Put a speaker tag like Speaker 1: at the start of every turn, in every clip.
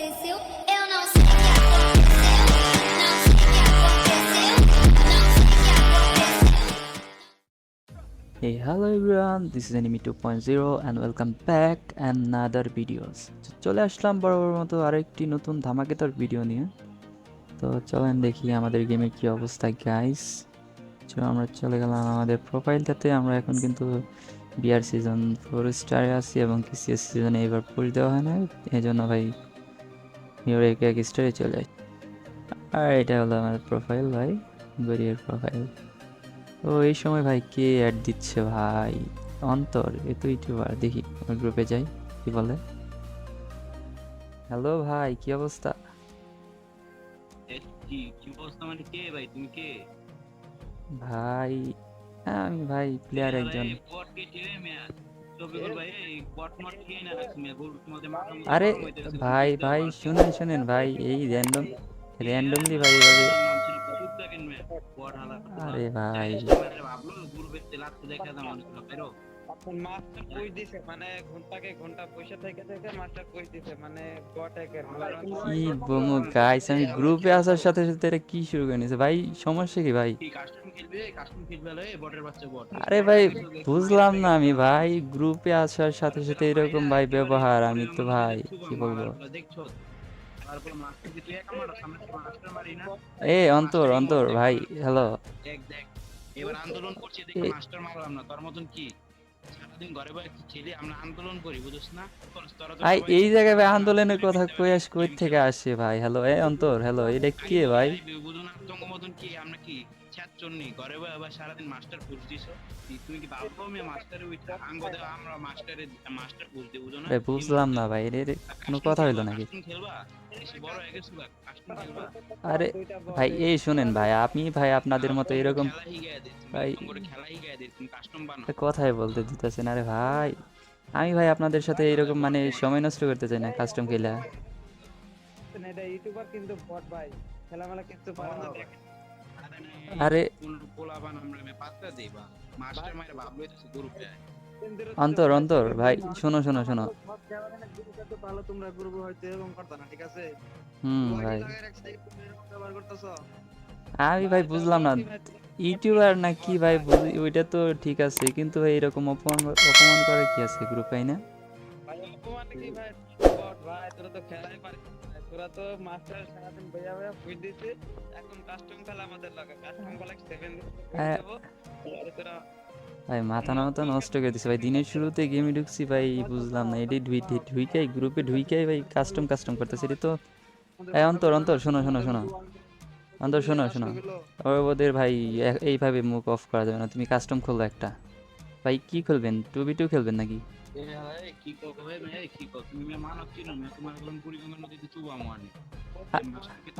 Speaker 1: aconteceu. Eu não sei o que aconteceu. Não sei o que aconteceu. Não sei o que aconteceu.
Speaker 2: Hey hello everyone this is enemy 2.0 and welcome back another videos তো চলে আসলাম বরাবর মতো আরেকটি নতুন ধামাকেদার video নিয়ে তো চলেন দেখি আমাদের গেমের কি অবস্থা গাইস চলো আমরা চলে গেলাম আমাদের প্রোফাইলটাতে আমরা এখন কিন্তু বিআর সিজন ফোর স্টারে আছি এবং কিসিএস সিজনে এবার পুশ দেওয়া হয় না এই জন্য ভাই হিরো এক এক স্টারে চলে আসি আর এটা হলো আমার প্রোফাইল ভাই গরিয়ের প্রোফাইল ও এই সময় ভাই কে অ্যাড দিচ্ছে ভাই? অন্তর এ তো ইউটিউবার দেখি ওর গ্রুপে যাই কি বলে? হ্যালো ভাই কি অবস্থা?
Speaker 3: মানে ভাই
Speaker 2: হ্যাঁ, আমি ভাই প্লেয়ার একজন। আরে ভাই ভাই শুনেন শুনেন ভাই এই র্যান্ডম র্যান্ডমলি ভাই এভাবে।
Speaker 3: ভাই
Speaker 2: আরে ভাই।
Speaker 4: মাস্টার কই দিছে? মানে ঘন্টাকে ঘণ্টা পয়সা থেকে থেকে মাস্টার কই দিছে? মানে বটেকের
Speaker 2: কি বমু গাইস আমি গ্রুপে আসার সাথে সাথে এটা কি শুরু করে নিয়েছে ভাই সমস্যা কি ভাই?
Speaker 3: কাস্টম খেলবে কাস্টম খেলবে লয় বটের বাচ্চা বট
Speaker 2: আরে ভাই বুঝলাম না আমি ভাই গ্রুপে আসার সাথে সাথে এরকম ভাই ব্যবহার আমি তো ভাই কি বলব? এ অন্তর অন্তর ভাই হ্যালো
Speaker 3: দেখ দেখ। এবার আন্দোলন করছি দেখি মাস্টার মারলাম না তোর মতন কি?
Speaker 2: ভাই এই জায়গায় ভাই আন্দোলনের কথা কই আস কই থেকে আসে ভাই? হ্যালো এ অন্তর হ্যালো এটা কে ভাই?
Speaker 3: বুঝুন আতঙ্ক মতন কি আমরা কি? নেই। ঘরে বসে আবার সারাদিন মাস্টার পুষ দিছ তুমি কি মাস্টারে উঠে আঙ্গ দেওয়া আমরা মাস্টারে মাস্টার পুষ দিই বুঝো না?
Speaker 2: বুঝলাম না ভাই এর কোনো কথা হইল নাকি? আরে ভাই এই শুনেন ভাই আপনি ভাই আপনাদের মতো এরকম ভাই- কথাই বলতে দিতেছেন আরে ভাই। আমি ভাই আপনাদের সাথে এরকম মানে সময় নষ্ট করতে চাই না কাস্টম খেলা।
Speaker 4: এটা ইউটিউবার কিন্তু বট ভাই খেলামেলা কিছু পারে না
Speaker 2: আরে অন্তর অন্তর, ভাই, শোনো শোনো শোনো। ভাই। আমি ভাই বুঝলাম না, ইউটিউবার না কি ভাই ওইটা তো ঠিক আছে, কিন্তু ভাই এরকম অপমান অপমান করে কি আছে গ্রুপে না?
Speaker 4: ভাই, অপমান কি ভাই? ভাই তোরা তো খেলাই তোরা তো মাস্টার সারাদিন বইয়া বইয়া ফুট দিতে এখন কাস্টম খেলা আমাদের লাগে। কাস্টম খেলা সেভেন
Speaker 2: হ্যাঁ।
Speaker 4: দেবো? তোরা
Speaker 2: ভাই মাথা না মাথা নষ্ট করে দিছে। ভাই দিনের শুরুতে গেমে ঢুকছি ভাই বুঝলাম না। এটাই ঢুইতে ঢুইকাই গ্রুপে ঢুইকাই ভাই কাস্টম কাস্টম করতেছে। এটা তো এই অন্তর অন্তর শোনো শোনো শোনো। অন্তর শোনো শোনো। ওদের ভাই এইভাবে মুখ অফ করা যাবে না। তুমি কাস্টম খোলো একটা। ভাই কি খেলবেন? টু বি টু খেলবেন নাকি?
Speaker 3: কি কো কি কো মানব কি না? তোমার বললাম কুড়িগঙ্গা নদীতে চুবা মানি।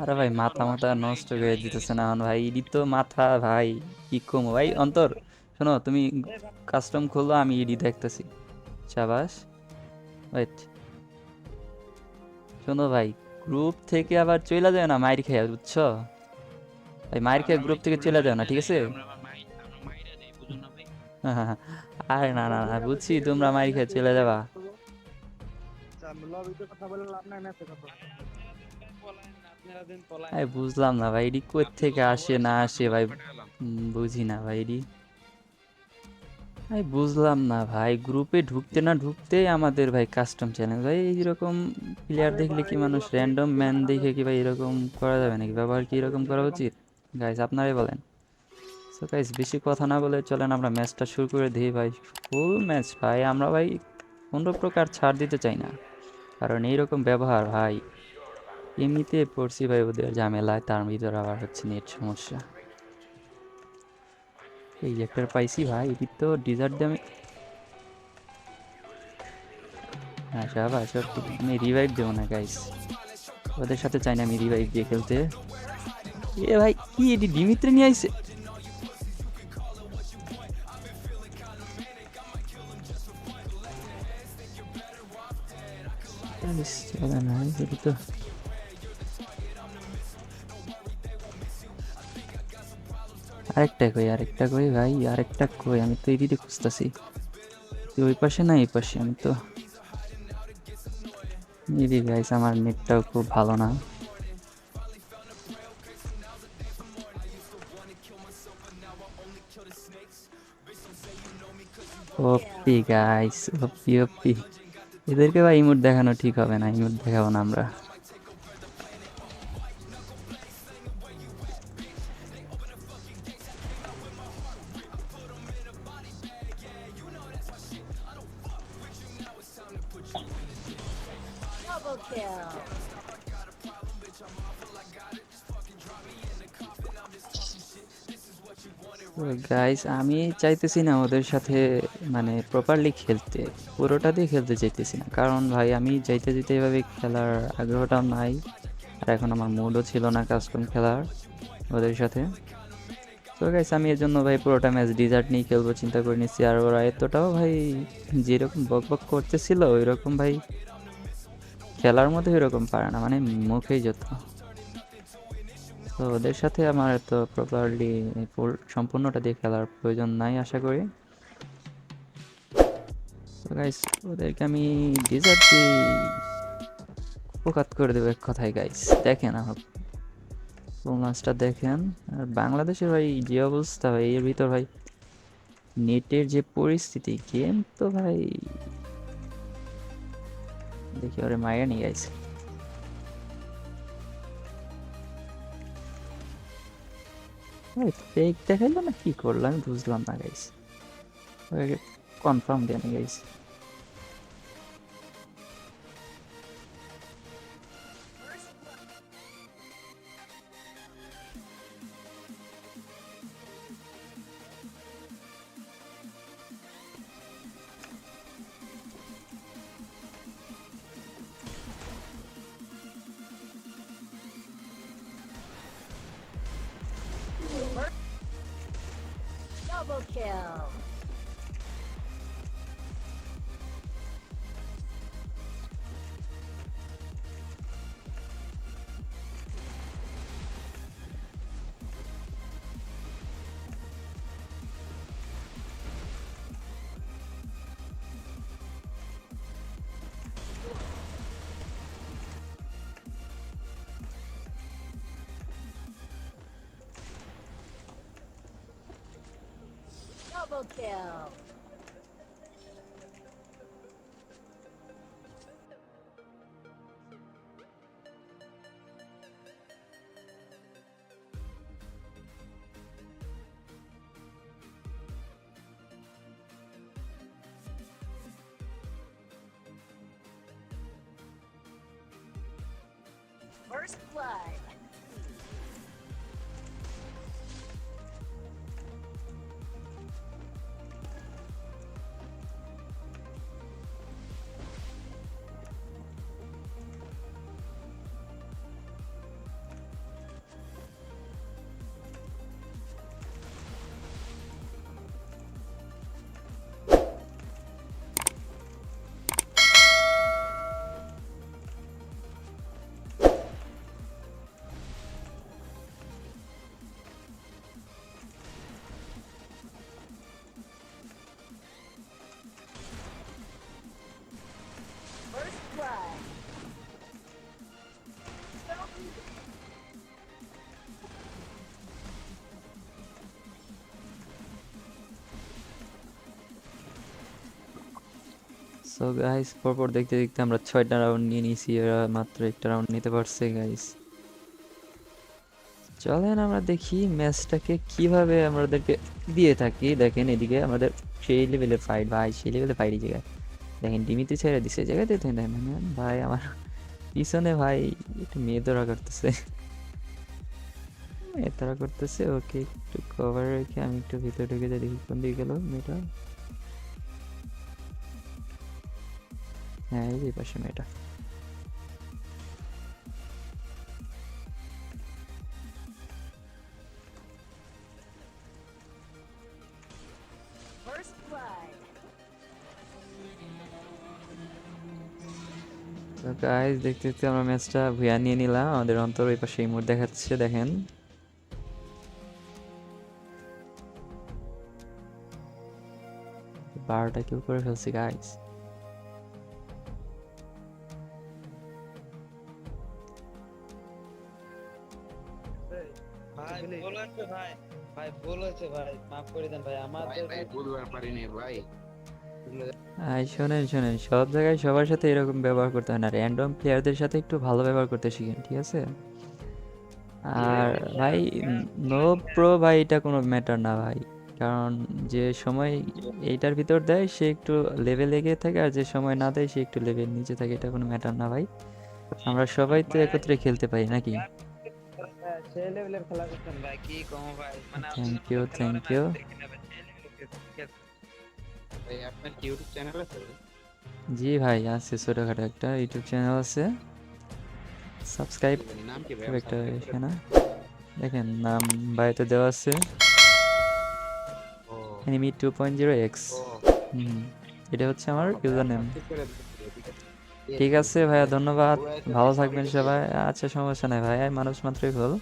Speaker 2: আরে ভাই মাথা মাথা নষ্ট করে দিতেছে না ভাই ইডি তো মাথা ভাই কি কম? ভাই অন্তর শোনো তুমি কাস্টম খোলো আমি ইডি দেখতেছি। শাবাস ওয়েট শোনো ভাই গ্রুপ থেকে আবার চলে যায় না মাইর খেয়ে বুঝছ? ভাই মাইর খেয়ে গ্রুপ থেকে চলে যাও না ঠিক আছে?
Speaker 3: আমরা মাই
Speaker 2: আরে না না না, বুঝছি, তোমরা মাইর খেয়ে চলে যাবা।
Speaker 4: কথা কথা
Speaker 2: বুঝলাম না ভাই এডি কই থেকে আসে, না আসে ভাই বুঝি না ভাই এডি ভাই বুঝলাম না ভাই গ্রুপে ঢুকতে না ঢুকতেই আমাদের ভাই কাস্টম চ্যালেঞ্জ ভাই, এইরকম প্লেয়ার দেখলে কি মানুষ র্যান্ডম ম্যান দেখে কি ভাই এরকম করা যাবে নাকি? ব্যবহার কি এরকম করা উচিত? গাইস আপনারাই বলেন। সো গাইস বেশি কথা না বলে চলেন আমরা ম্যাচটা শুরু করে দিই ভাই। ফুল ম্যাচ ভাই, আমরা ভাই কোনো প্রকার ছাড় দিতে চাই না। কারণ এইরকম ব্যবহার ভাই, এমনিতে পড়ছি ভাই ওদের ঝামেলায়, তার ভিতর আবার হচ্ছে নেট সমস্যা। এই একটা পাইছি ভাই, এটি তো ডিজার্ট দামে হ্যাঁ সাবা সব আমি রিভাইভ দেবো না গাইস ওদের সাথে চাই না আমি রিভাইভ দিয়ে খেলতে। এ ভাই, কি এটি ডিমিত্রে নিয়ে আইছে? চলে না এটি তো আরেকটা কই আরেকটা কই, ভাই, আরেকটা কই, আমি তো এদিকে খুঁজতেছি। তুই ওই পাশে না এই পাশে, আমি তো ইদি গাইস আমার নেটটাও খুব ভালো না। OP guys OP OP. এদেরকে ভাই ইমোট দেখানো ঠিক হবে না ইমোট দেখাবো না আমরা. গাইস আমি চাইতেছি না ওদের সাথে মানে প্রপারলি খেলতে। পুরোটা দিয়ে খেলতে চাইতেছি না। কারণ, ভাই, আমি যাইতে যেতে এভাবে খেলার আগ্রহটাও নাই। আর এখন আমার মুডও ছিল না কাস্টম খেলার ওদের সাথে। তো গাইস আমি এর জন্য, ভাই, পুরোটা ম্যাচ ডিজার্ট নিয়ে খেলব, চিন্তা করে নিচ্ছি। আর ওরা এতটাও, ভাই, যেরকম বক বক করতেছিল ওই রকম ভাই, খেলার মধ্যে ওইরকম পারে না। মানে মুখেই যত। তো ওদের সাথে আমার তো প্রপারলি ফুল সম্পূর্ণটা দিয়ে খেলার প্রয়োজন নাই, আশা করি। তো গাইস ওদেরকে আমি ডিজার্ট করে দেবো এক কথায় গাইস দেখেন আমার দেখেন। আর বাংলাদেশের ভাই যে অবস্থা ভাই, এর ভিতর ভাই নেটের যে পরিস্থিতি গেম তো ভাই দেখি ওরে মায়ের নিয়ে গাইছে ফেক দেখাইলো না কি করল আমি বুঝলাম না গাইস কনফার্ম দেন guys
Speaker 1: Ohio. Kill. First blood.
Speaker 2: So guys পরপর দেখতে দেখতে আমরা ছয়টা রাউন্ড নিয়ে নিয়েছি, এরা মাত্র একটা রাউন্ড নিতে পারছে গাইস চলেন আমরা দেখি ম্যাচটাকে কীভাবে আমাদেরকে দিয়ে থাকি। দেখেন এদিকে আমাদের সেই লেভেলে ফাইট ভাই, সেই লেভেলে ফাইট এই জায়গায়। দেখেন, ডিমিতে ছেড়ে দিছে দেখেন দেখেন, ভাই, আমার পিছনে, ভাই, একটু মেয়ে ধরা করতেছে। মেয়ে ধরা করতেছে, ওকে একটু কভার রেখে আমি একটু ভিতরে ঢুকে যাই, দেখি কোন দিকে গেল মেয়েটা। হ্যাঁ এই যে পাশে মেয়েটা। তো গাইস দেখতে দেখতে আমরা ম্যাচটা ভুয়া নিয়ে নিলাম। আমাদের অন্তর ওই পাশে ইমোট দেখাচ্ছে দেখেন। বারোটা কিল করে ফেলছি গাইস
Speaker 4: ভাই ভুল হয়েছে ভাই। ভাই ভুল হয়েছে ভাই। মাফ করে দেন ভাই
Speaker 3: ভাই
Speaker 4: আমাদের
Speaker 3: ভাই বুধবার পারিনি ভাই।
Speaker 2: আই শোনেন শোনেন সব জায়গায় সবার সাথে এরকম ব্যবহার করতে হয় না। র্যান্ডম প্লেয়ারদের সাথে একটু ভালো ব্যবহার করতে শিখেন ঠিক আছে? আর ভাই নো প্রো ভাই এটা কোনো ম্যাটার না ভাই। কারণ যে সময় এইটার ভিতর দেয় সে একটু লেভেল এগিয়ে থাকে আর যে সময় না দেয় সে একটু লেভেল নিচে থাকে এটা কোনো ম্যাটার না ভাই। আমরা সবাই তো একত্রে খেলতে পারি নাকি?
Speaker 4: সেই লেভেলের খেলা করছেন ভাই? কি কম ভাই? মানে
Speaker 2: Thank you, thank you.
Speaker 3: ভাই আপনার ইউটিউব চ্যানেল আছে
Speaker 2: জি ভাই আছে ছোটোখাটো একটা ইউটিউব চ্যানেল আছে। সাবস্ক্রাইব একটা ইসে না দেখেন নাম বাড়িতে দেওয়া আছে।
Speaker 3: ও।
Speaker 2: Enemy two point zero x এটা হচ্ছে আমার ইউজার নেম
Speaker 3: ঠিক আছে।
Speaker 2: ভাইয়া, ধন্যবাদ। ভালো থাকবেন সবাই। আচ্ছা সমস্যা নাই ভাই মানুষ মাত্রই ভুল।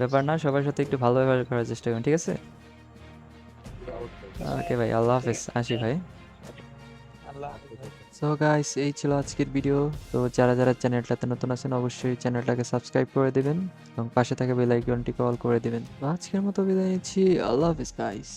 Speaker 2: ব্যাপার না, সবার সাথে একটু ভালো ব্যবহার করার চেষ্টা করুন, ঠিক আছে? ওকে ভাই, আল্লাহ হাফেজ, আসি ভাই। সো গাইস এই ছিল আজকের ভিডিও তো যারা যারা চ্যানেলটাতে নতুন আছেন, অবশ্যই চ্যানেলটাকে সাবস্ক্রাইব করে দিবেন এবং পাশে থাকা বেল আইকনটি কল করে দিবেন। আজকের মতো বিদায় নিচ্ছি। আল্লাহ হাফেজ গাইস